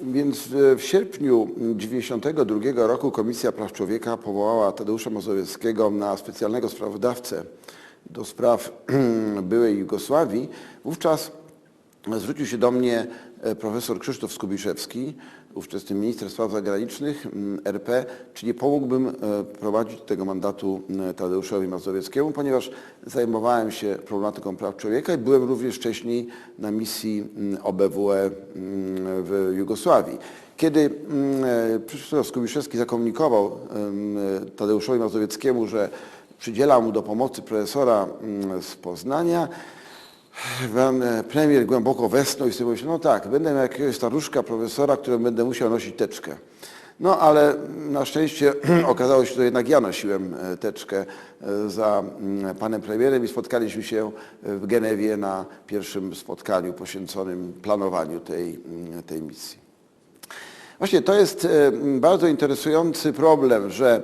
Więc w, sierpniu 1992 roku Komisja Praw Człowieka powołała Tadeusza Mazowieckiego na specjalnego sprawozdawcę do spraw byłej Jugosławii. Wówczas zwrócił się do mnie e, profesor Krzysztof Skubiszewski, ówczesny minister spraw zagranicznych RP, czy nie pomógłbym e, prowadzić tego mandatu Tadeuszowi Mazowieckiemu, ponieważ zajmowałem się problematyką praw człowieka i byłem również wcześniej na misji OBWE w Jugosławii. Kiedy mm, e, Skubiszewski zakomunikował Tadeuszowi Mazowieckiemu, że przydziela mu do pomocy profesora z Poznania, Pan e, premier głęboko westchnął i sobie myślał, no tak, będę miał jakiegoś staruszka, profesora, którym będę musiał nosić teczkę. No ale na szczęście okazało się, że jednak ja nosiłem e, teczkę e, za mm, panem premierem i spotkaliśmy się w Genewie na pierwszym spotkaniu poświęconym planowaniu tej, mm, tej misji. Właśnie to jest bardzo interesujący problem, że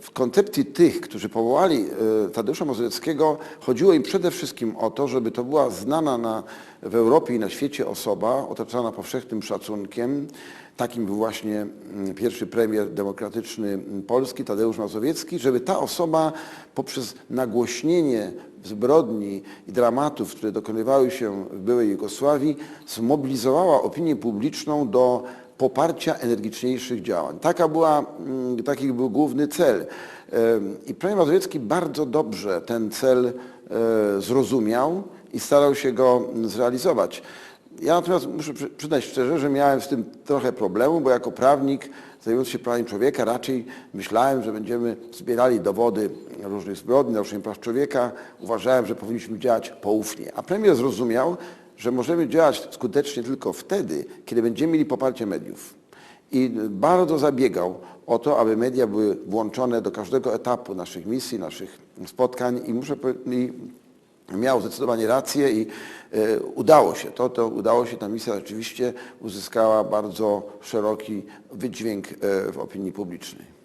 w koncepcji tych, którzy powołali e, Tadeusza Mazowieckiego, chodziło im przede wszystkim o to, żeby to była znana na, w Europie i na świecie osoba, otaczana powszechnym szacunkiem. Takim był właśnie mm, pierwszy premier demokratyczny mm, Polski, Tadeusz Mazowiecki, żeby ta osoba poprzez nagłośnienie zbrodni i dramatów, które dokonywały się w byłej Jugosławii, zmobilizowała opinię publiczną do poparcia energiczniejszych działań. Taka była, mm, taki był główny cel. I premier Mazowiecki bardzo dobrze ten cel e, zrozumiał i starał się go mm, zrealizować. Ja natomiast muszę przy- przyznać szczerze, że miałem z tym trochę problemu, bo jako prawnik zajmujący się prawami człowieka raczej myślałem, że będziemy zbierali dowody różnych zbrodni, naruszeń praw człowieka. Uważałem, że powinniśmy działać poufnie. A premier zrozumiał, że możemy działać skutecznie tylko wtedy, kiedy będziemy mieli poparcie mediów. I bardzo zabiegał o to, aby media były włączone do każdego etapu naszych misji, naszych spotkań i muszę i miał zdecydowanie rację i e, udało się. To, to udało się, ta misja rzeczywiście uzyskała bardzo szeroki wydźwięk e, w opinii publicznej.